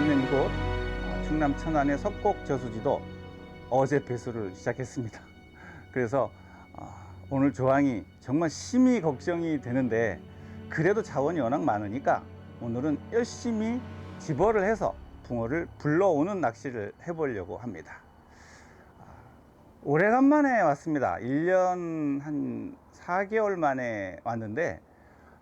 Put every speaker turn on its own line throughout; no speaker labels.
있는 이곳 어, 충남 천안의 석곡 저수지도 어제 배수를 시작했습니다. 그래서 어, 오늘 조항이 정말 심히 걱정이 되는데 그래도 자원이 워낙 많으니까 오늘은 열심히 집어를 해서 붕어를 불러오는 낚시를 해보려고 합니다. 아, 오래간만에 왔습니다. 1년 한 4개월 만에 왔는데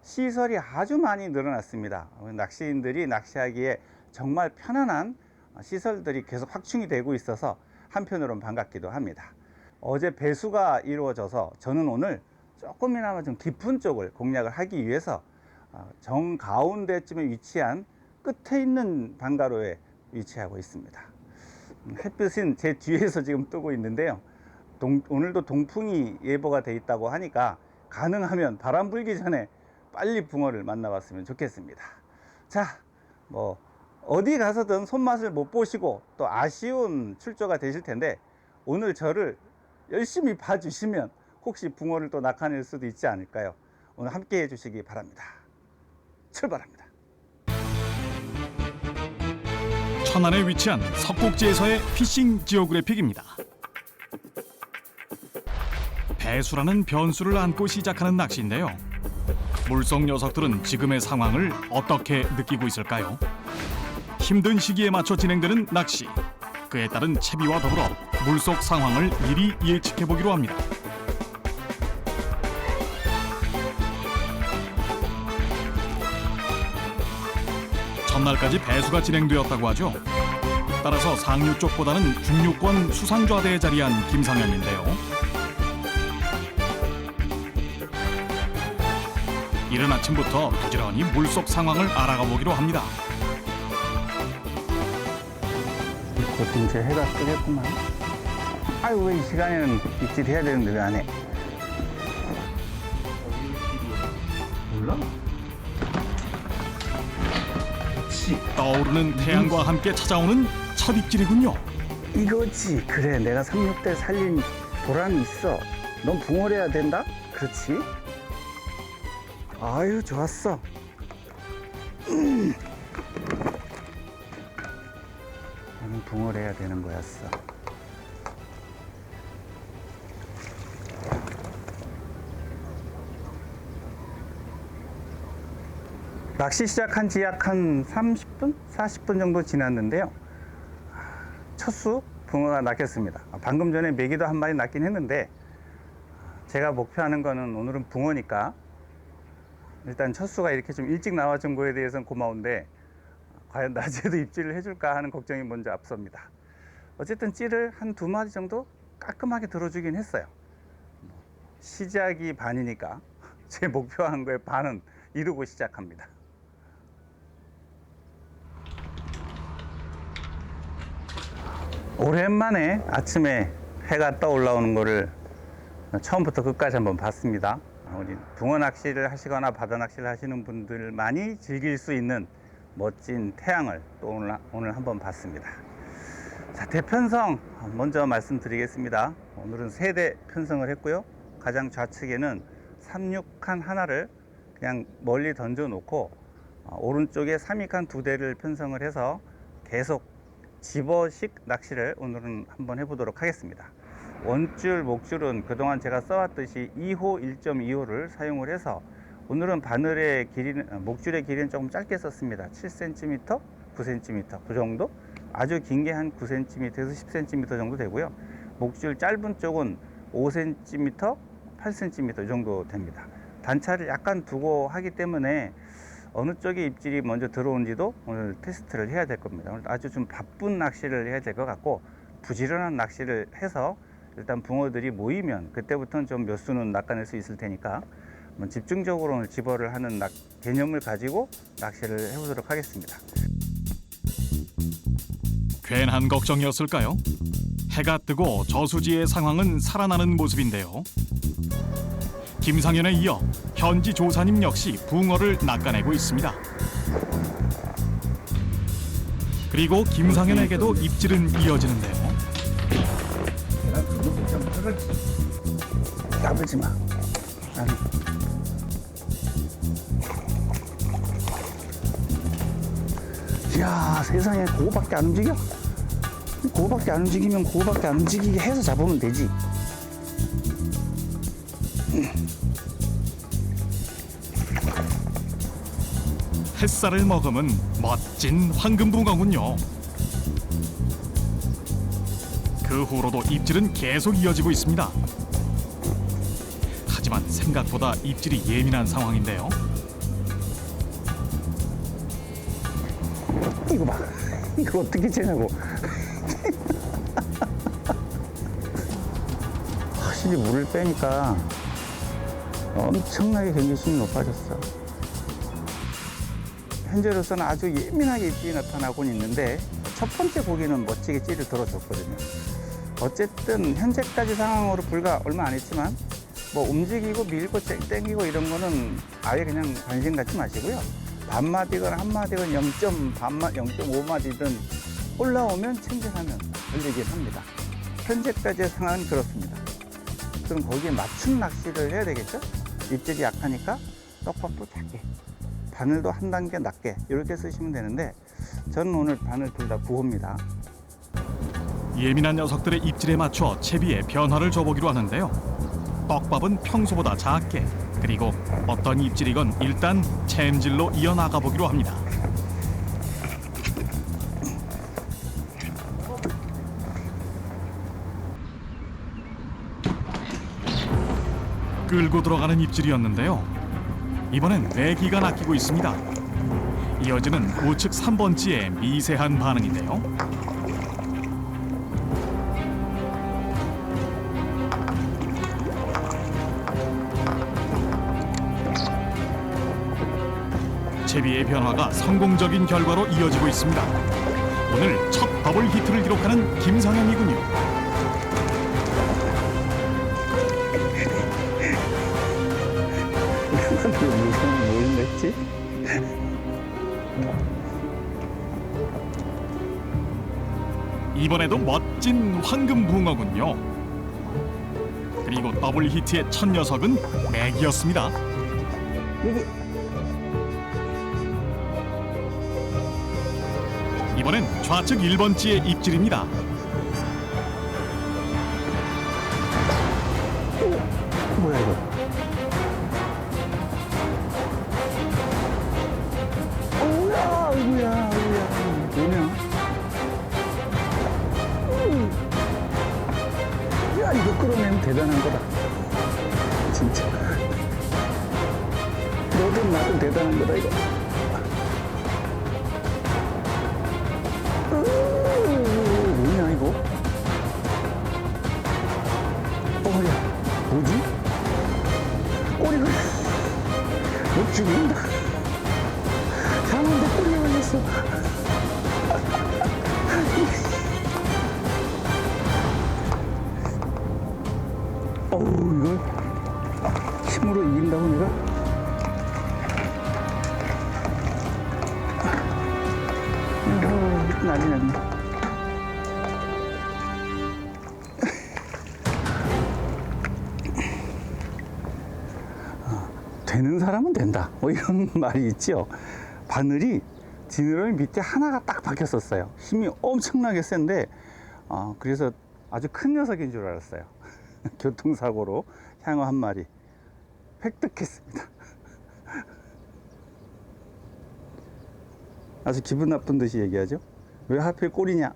시설이 아주 많이 늘어났습니다. 낚시인들이 낚시하기에 정말 편안한 시설들이 계속 확충이 되고 있어서 한편으로는 반갑기도 합니다. 어제 배수가 이루어져서 저는 오늘 조금이나마 좀 깊은 쪽을 공략을 하기 위해서 어, 정 가운데쯤에 위치한 끝에 있는 방가로에 위치하고 있습니다. 음, 햇빛은 제 뒤에서 지금 뜨고 있는데요. 동- 오늘도 동풍이 예보가 돼 있다고 하니까 가능하면 바람 불기 전에 빨리 붕어를 만나봤으면 좋겠습니다. 자, 뭐 어디 가서든 손맛을 못 보시고 또 아쉬운 출조가 되실 텐데 오늘 저를 열심히 봐주시면 혹시 붕어를 또 낚아낼 수도 있지 않을까요? 오늘 함께 해주시기 바랍니다. 출발합니다.
천안에 위치한 석곡지에서의 피싱 지오그래픽입니다. 배수라는 변수를 안고 시작하는 낚시인데요. 물속 녀석들은 지금의 상황을 어떻게 느끼고 있을까요? 힘든 시기에 맞춰 진행되는 낚시. 그에 따른 채비와 더불어 물속 상황을 미리 예측해 보기로 합니다. 전날까지 배수가 진행되었다고 하죠. 따라서 상류 쪽보다는 중류권 수상좌대에 자리한 김상현인데요. 이른 아침부터 부지런히 물속 상황을 알아가 보기로 합니다.
곧 이제 해가 뜨겠구만. 아유 왜 이 시간에는 입질 해야 되는데 왜 안 해? 몰라?
떠오르는 태양과 함께 찾아오는 첫 입질이군요.
이거지. 그래 내가 36대 살린 보람이 있어. 넌 붕어를 해야 된다? 그렇지? 아유 좋았어. 음. 나는 붕어를 해야 되는 거였어. 낚시 시작한 지 약 한 30분? 40분 정도 지났는데요. 첫 수 붕어가 낚였습니다. 방금 전에 메기도 한 마리 낚긴 했는데 제가 목표하는 거는 오늘은 붕어니까 일단 첫 수가 이렇게 좀 일찍 나와준 거에 대해서는 고마운데 과연 낮에도 입질을 해줄까 하는 걱정이 먼저 앞섭니다. 어쨌든 찌를 한 두 마리 정도 깔끔하게 들어주긴 했어요. 시작이 반이니까 제 목표한 거의 반은 이루고 시작합니다. 오랜만에 아침에 해가 떠올라오는 거를 처음부터 끝까지 한번 봤습니다. 우리 붕어 낚시를 하시거나 바다 낚시를 하시는 분들만이 즐길 수 있는 멋진 태양을 또 오늘, 오늘 한번 봤습니다. 자, 대편성 먼저 말씀드리겠습니다. 오늘은 세대 편성을 했고요. 가장 좌측에는 36칸 하나를 그냥 멀리 던져 놓고 어, 오른쪽에 32칸 두 대를 편성을 해서 계속 집어식 낚시를 오늘은 한번 해보도록 하겠습니다. 원줄, 목줄은 그동안 제가 써왔듯이 2호 1.25를 사용을 해서 오늘은 바늘의 길이는, 아, 목줄의 길이는 조금 짧게 썼습니다. 7cm, 9cm 그 정도? 아주 긴 게 한 9cm에서 10cm 정도 되고요. 목줄 짧은 쪽은 5cm, 8cm 정도 됩니다. 단차를 약간 두고 하기 때문에 어느 쪽에 입질이 먼저 들어온지도 오늘 테스트를 해야 될 겁니다. 오늘 아주 좀 바쁜 낚시를 해야 될 것 같고 부지런한 낚시를 해서 일단 붕어들이 모이면 그때부터는 좀 몇 수는 낚아낼 수 있을 테니까 집중적으로 집어를 하는 낚- 개념을 가지고 낚시를 해보도록 하겠습니다.
괜한 걱정이었을까요? 해가 뜨고 저수지의 상황은 살아나는 모습인데요. 김상현에 이어 현지 조사님 역시 붕어를 낚아내고 있습니다. 그리고 김상현에게도 입질은 이어지는데요.
까불지 마. 아니. 이야 세상에 그거밖에 안 움직여? 그거밖에 안 움직이면 그거밖에 안 움직이게 해서 잡으면 되지.
햇살을 머금은 멋진 황금붕어군요. 그 후로도 입질은 계속 이어지고 있습니다. 하지만 생각보다 입질이 예민한 상황인데요.
이거 봐. 이거 어떻게 재냐고. 확실히 물을 빼니까 엄청나게 경계심이 높아졌어. 현재로서는 아주 예민하게 입질이 나타나고 있는데 첫 번째 고기는 멋지게 찌를 들어줬거든요. 어쨌든 현재까지 상황으로 불과 얼마 안 했지만 뭐 움직이고 밀고 땡- 땡기고 이런 거는 아예 그냥 관심 갖지 마시고요. 반마디건 한마디건 0. 반마 0.5마디든 올라오면 챙겨가면 걸리긴 합니다. 현재까지의 상황은 그렇습니다. 그럼 거기에 맞춤 낚시를 해야 되겠죠? 입질이 약하니까 떡밥도 작게, 바늘도 한 단계 낮게 이렇게 쓰시면 되는데 저는 오늘 바늘 둘다 9호입니다.
예민한 녀석들의 입질에 맞춰 채비에 변화를 줘보기로 하는데요. 떡밥은 평소보다 작게 그리고 어떤 입질이건 일단 챔질로 이어나가 보기로 합니다. 끌고 들어가는 입질이었는데요. 이번엔 내기가 낚이고 있습니다. 이어지는 우측 3번지의 미세한 반응인데요. 제비의 변화가 성공적인 결과로 이어지고 있습니다. 오늘 첫 더블 히트를 기록하는 김상현이군요.
무슨 뭘 냈지?
이번에도 멋진 황금 붕어군요. 그리고 더블 히트의 첫 녀석은 맥이었습니다.
여기
이번엔 좌측 1번지의 입질입니다.
뭐야 이거? 오야, 아이고야, 아이고야, 뭐냐? 음. 야, 이거 끌어내면 대단한 거다. 진짜. 너도 나도 대단한 거다 이거. 가는데 꼬리가 걸렸어. 어우, 이걸 힘으로 이긴다고 내가? 어우, 난리 났네. 되는 사람은 된다. 뭐 이런 말이 있죠. 바늘이 지느러미 밑에 하나가 딱 박혔었어요. 힘이 엄청나게 센데, 어, 그래서 아주 큰 녀석인 줄 알았어요. 교통사고로 향어 한 마리 획득했습니다. 아주 기분 나쁜 듯이 얘기하죠. 왜 하필 꼬리냐?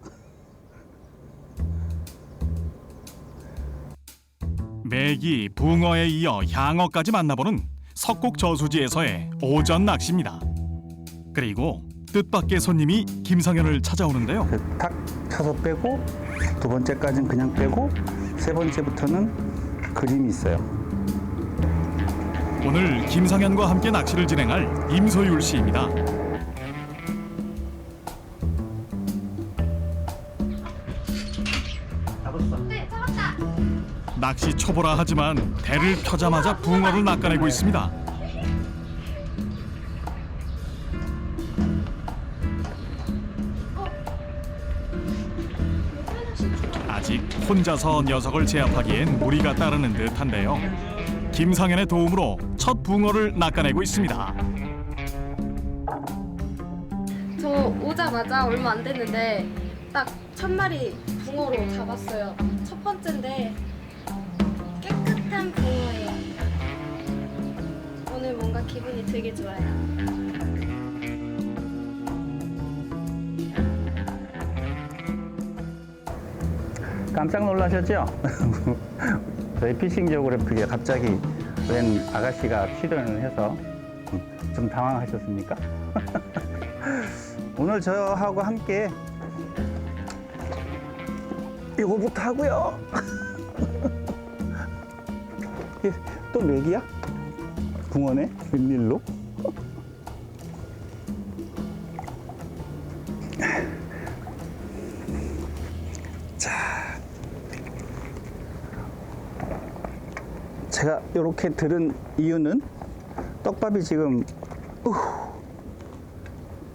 맥이 붕어에 이어 향어까지 만나보는 석곡 저수지에서의 오전 낚시입니다. 그리고 뜻밖의 손님이 김상현을 찾아오는데요.
그탁 쳐서 빼고 두 번째까지는 그냥 빼고 세 번째부터는 그림이 있어요.
오늘 김상현과 함께 낚시를 진행할 임소율 씨입니다. 낚시 초보라 하지만 대를 펴자마자 붕어를 낚아내고 있습니다. 아직 혼자서 녀석을 제압하기엔 무리가 따르는 듯한데요. 김상현의 도움으로 첫 붕어를 낚아내고 있습니다.
저
오자마자 얼마 안 됐는데 딱 첫 마리 붕어로 잡았어요. 첫 번째인데 깨끗한 붕어예요. 오늘 뭔가 기분이 되게 좋아요.
깜짝 놀라셨죠? 저희 피싱 지오그래픽에 갑자기 웬 아가씨가 출연을 해서 좀 당황하셨습니까? 오늘 저하고 함께 이거부터 하고요. 또 맥이야? 붕어네? 웬일로? 제가 이렇게 들은 이유는 떡밥이 지금 우,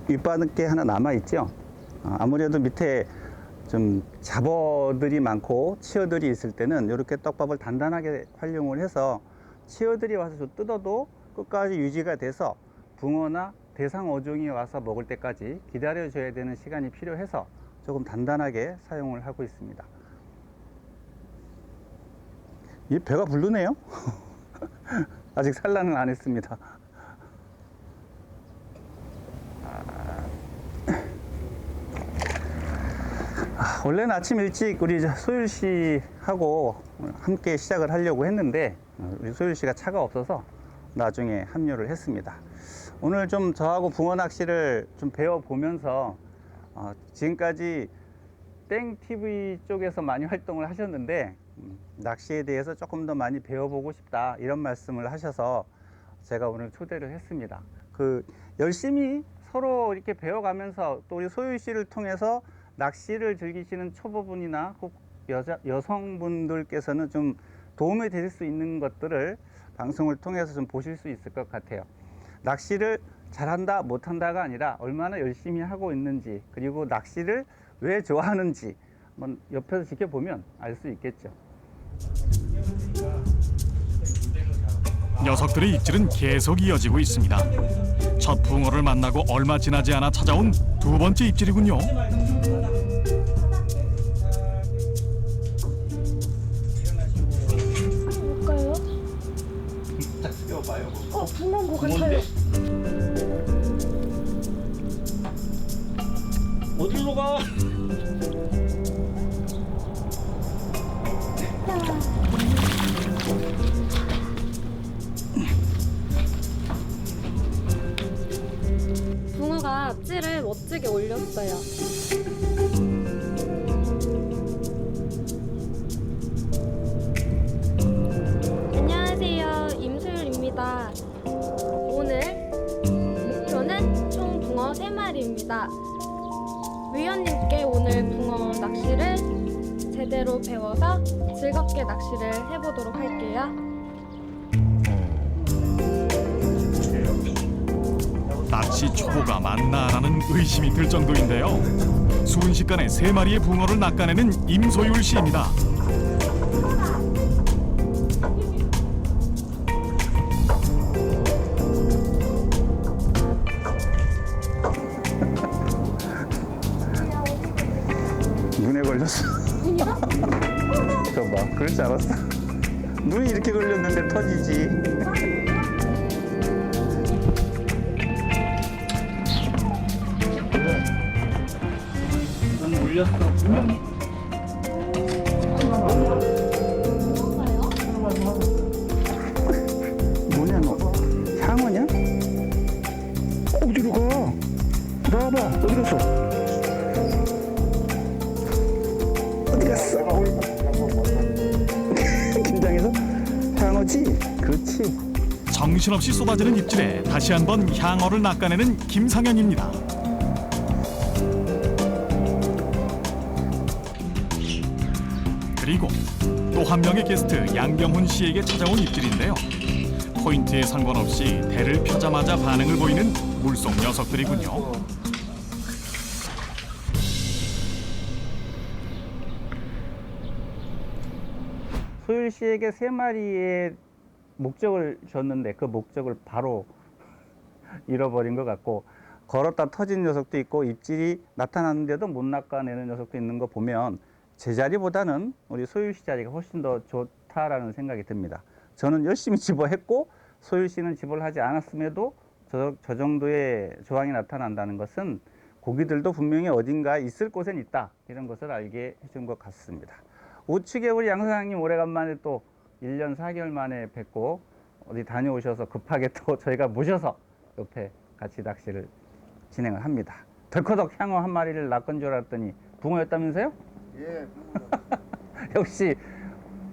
밑바닥에 하나 남아 있죠. 아무래도 밑에 좀 잡어들이 많고 치어들이 있을 때는 이렇게 떡밥을 단단하게 활용을 해서 치어들이 와서 좀 뜯어도 끝까지 유지가 돼서 붕어나 대상 어종이 와서 먹을 때까지 기다려줘야 되는 시간이 필요해서 조금 단단하게 사용을 하고 있습니다. 이 배가 부르네요. 아직 산란은 안 했습니다. 원래는 아침 일찍 우리 저 소율 씨하고 함께 시작을 하려고 했는데 어, 우리 소율 씨가 차가 없어서 나중에 합류를 했습니다. 오늘 좀 저하고 붕어 낚시를 좀 배워 보면서 어, 지금까지 땡 TV 쪽에서 많이 활동을 하셨는데 음, 낚시에 대해서 조금 더 많이 배워보고 싶다 이런 말씀을 하셔서 제가 오늘 초대를 했습니다. 그 열심히 서로 이렇게 배워가면서 또 우리 소유 씨를 통해서 낚시를 즐기시는 초보분이나 혹 여자 여성분들께서는 좀 도움이 될 수 있는 것들을 방송을 통해서 좀 보실 수 있을 것 같아요. 낚시를 잘한다 못한다가 아니라 얼마나 열심히 하고 있는지 그리고 낚시를 왜 좋아하는지 한번 옆에서 지켜보면 알 수 있겠죠.
녀석들의 입질은 계속 이어지고 있습니다. 첫 붕어를 만나고 얼마 지나지 않아 찾아온 두 번째 입질이군요.
멋지게 올렸어요. 안녕하세요. 임소율입니다. 오늘 목표는 총 붕어 3마리입니다. 위원님께 오늘 붕어 낚시를 제대로 배워서 즐겁게 낚시를 해보도록 할게요.
초보가 맞나라는 의심이 들 정도인데요. 순식간에 세 마리의 붕어를 낚아내는 임소율 씨입니다.
눈에 걸렸어. 저봐, 그럴 줄 알았어. 눈이 이렇게 걸렸는데 터지지. 뭐냐 너? 향어냐? 어디로 가? 나와봐. 어디 갔어? 어디 갔어? 긴장해서? 향어지? 그렇지.
정신없이 쏟아지는 입질에 다시 한번 향어를 낚아내는 김상현입니다. 또 한 명의 게스트 양경훈 씨에게 찾아온 입질인데요. 포인트에 상관없이 대를 펴자마자 반응을 보이는 물속 녀석들이군요.
소율 씨에게 세 마리의 목적을 줬는데 그 목적을 바로 잃어버린 것 같고 걸었다 터진 녀석도 있고 입질이 나타났는데도 못 낚아내는 녀석도 있는 거 보면 제자리보다는 우리 소율 씨 자리가 훨씬 더 좋다라는 생각이 듭니다. 저는 열심히 집어했고 소율 씨는 집어를 하지 않았음에도 저, 저 정도의 조항이 나타난다는 것은 고기들도 분명히 어딘가 있을 곳엔 있다 이런 것을 알게 해준 것 같습니다. 우측에 우리 양 사장님 오래간만에 또 1년 4개월 만에 뵙고 어디 다녀오셔서 급하게 또 저희가 모셔서 옆에 같이 낚시를 진행을 합니다. 덜커덕 향어 한 마리를 낚은 줄 알았더니 붕어였다면서요?
예,
역시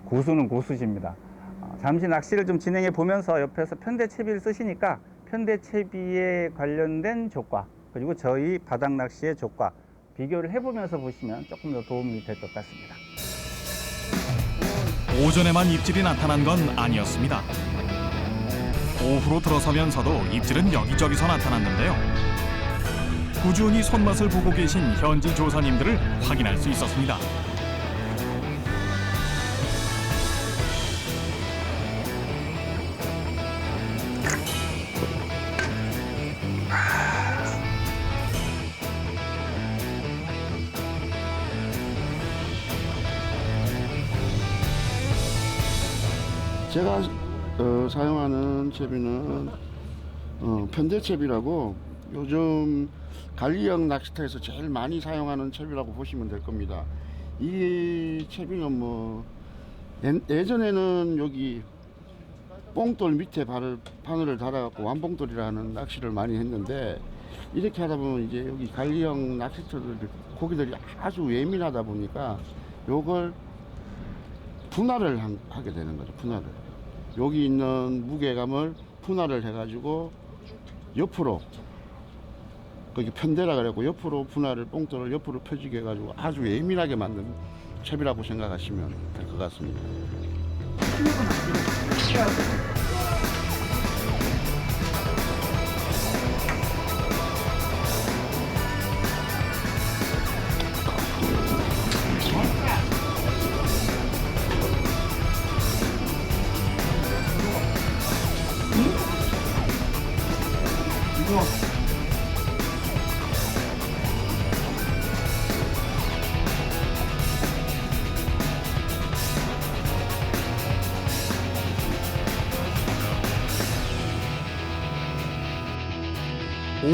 고수는 고수십니다. 어, 잠시 낚시를 좀 진행해 보면서 옆에서 편대채비를 쓰시니까 편대채비에 관련된 조과 그리고 저희 바닥 낚시의 조과 비교를 해보면서 보시면 조금 더 도움이 될 것 같습니다.
오전에만 입질이 나타난 건 아니었습니다. 오후로 들어서면서도 입질은 여기저기서 나타났는데요. 꾸준히 손맛을 보고 계신 현지 조사님들을 확인할 수 있었습니다.
제가 어, 사용하는 채비는 어, 편대채비라고 요즘 관리형 낚시터에서 제일 많이 사용하는 채비라고 보시면 될 겁니다. 이 채비는 뭐 예- 예전에는 여기 뽕돌 밑에 발을, 바늘을 달아갖고 완봉돌이라는 낚시를 많이 했는데 이렇게 하다 보면 이제 여기 관리형 낚시터들 고기들이 아주 예민하다 보니까 요걸 분할을 한- 하게 되는 거죠. 분할을. 여기 있는 무게감을 분할을 해가지고 옆으로 거기 편대라 그래고 옆으로 분할을 뽕돌을 옆으로 펴지게 해가지고 아주 예민하게 만든 채비라고 생각하시면 될 것 같습니다.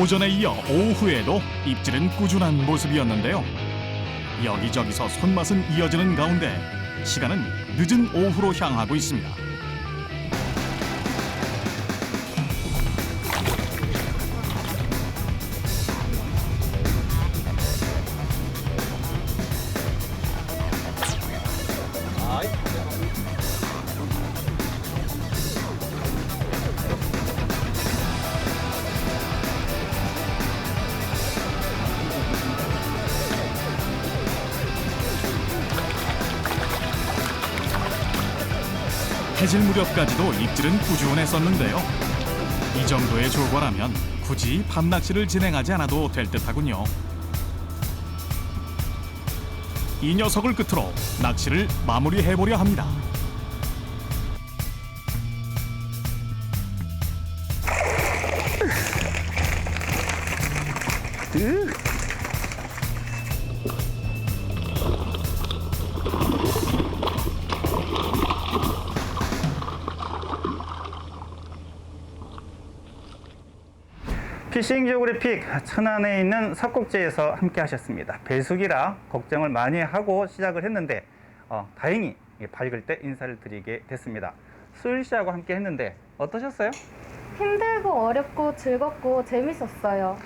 오전에 이어 오후에도 입질은 꾸준한 모습이었는데요. 여기저기서 손맛은 이어지는 가운데 시간은 늦은 오후로 향하고 있습니다. 해질 무렵까지도 입질은 꾸준했었는데요. 이 정도의 조과라면 굳이 밤낚시를 진행하지 않아도 될 듯하군요. 이 녀석을 끝으로 낚시를 마무리해보려 합니다.
으. 피싱 지오그래픽 천안에 있는 석곡제에서 함께 하셨습니다. 배숙이라 걱정을 많이 하고 시작을 했는데 어, 다행히 밝을 때 인사를 드리게 됐습니다. 수일 씨하고 함께 했는데 어떠셨어요?
힘들고 어렵고 즐겁고 재밌었어요.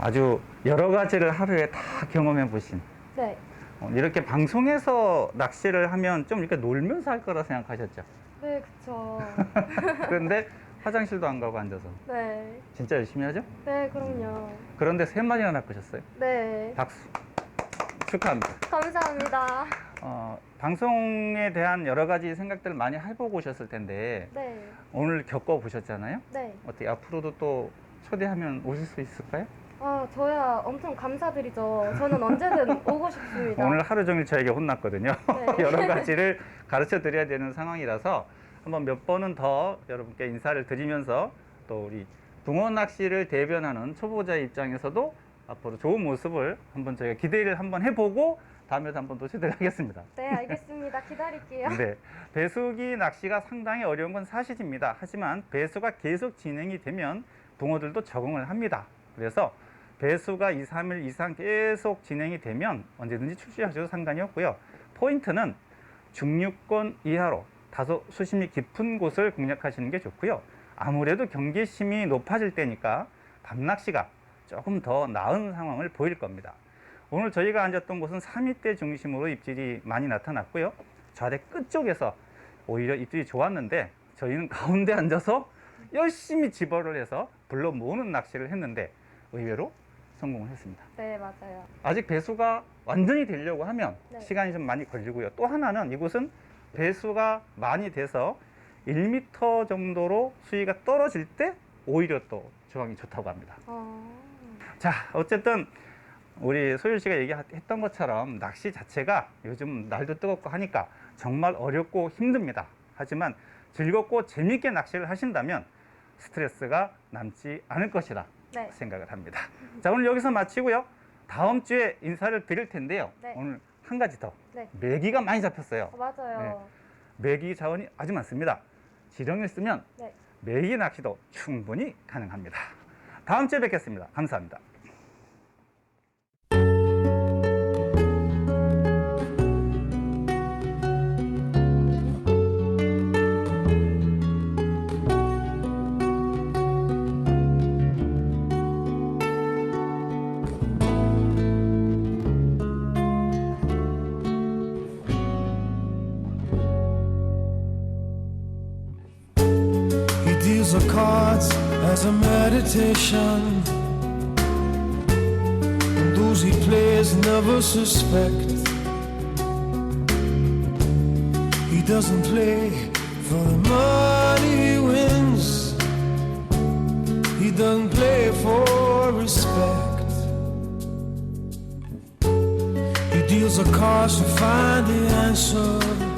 아주 여러 가지를 하루에 다 경험해 보신
네.
어, 이렇게 방송에서 낚시를 하면 좀 이렇게 놀면서 할 거라 생각하셨죠.
네, 그쵸.
그런데 화장실도 안 가고 앉아서
네.
진짜 열심히 하죠.
네, 그럼요.
그런데 세 마리나 낚으셨어요.
네.
박수 축하합니다.
감사합니다.
어, 방송에 대한 여러 가지 생각들 을 많이 해보고 오셨을 텐데
네.
오늘 겪어 보셨잖아요.
네.
어떻게 앞으로도 또 초대하면 오실 수 있을까요?
아, 저야 엄청 감사드리죠. 저는 언제든 오고 싶습니다.
오늘 하루 종일 저에게 혼났거든요.
네.
여러 가지를 가르쳐 드려야 되는 상황이라서 한번 몇 번은 더 여러분께 인사를 드리면서 또 우리 붕어 낚시를 대변하는 초보자 입장에서도 앞으로 좋은 모습을 한번 저희가 기대를 한번 해보고 다음에도 한번 또 초대를 하겠습니다.
네, 알겠습니다. 기다릴게요.
네, 배수기 낚시가 상당히 어려운 건 사실입니다. 하지만 배수가 계속 진행이 되면 붕어들도 적응을 합니다. 그래서 배수가 2, 3일 이상 계속 진행이 되면 언제든지 출시하셔도 상관이 없고요. 포인트는 중류권 이하로 다소 수심이 깊은 곳을 공략하시는 게 좋고요. 아무래도 경계심이 높아질 때니까 밤낚시가 조금 더 나은 상황을 보일 겁니다. 오늘 저희가 앉았던 곳은 3위대 중심으로 입질이 많이 나타났고요. 좌대 끝쪽에서 오히려 입질이 좋았는데 저희는 가운데 앉아서 열심히 집어를 해서 불러 모으는 낚시를 했는데 의외로 성공을 했습니다.
네, 맞아요.
아직 배수가 완전히 되려고 하면
네.
시간이 좀 많이 걸리고요. 또 하나는 이곳은 배수가 많이 돼서 1m 정도로 수위가 떨어질 때 오히려 또 조항이 좋다고 합니다.
어...
자, 어쨌든 우리 소율 씨가 얘기했던 것처럼 낚시 자체가 요즘 날도 뜨겁고 하니까 정말 어렵고 힘듭니다. 하지만 즐겁고 재밌게 낚시를 하신다면 스트레스가 남지 않을 것이라
네.
생각을 합니다. 자, 오늘 여기서 마치고요. 다음 주에 인사를 드릴 텐데요.
네.
오늘 한 가지 더.
네.
메기가 많이 잡혔어요.
어, 맞아요.
메기 자원이 아주 많습니다. 지렁이를 쓰면
네.
메기 낚시도 충분히 가능합니다. 다음 주에 뵙겠습니다. 감사합니다.
As a meditation. And those he plays never suspect. He doesn't play for the money he wins. He doesn't play for respect. He deals a cards to find the answer.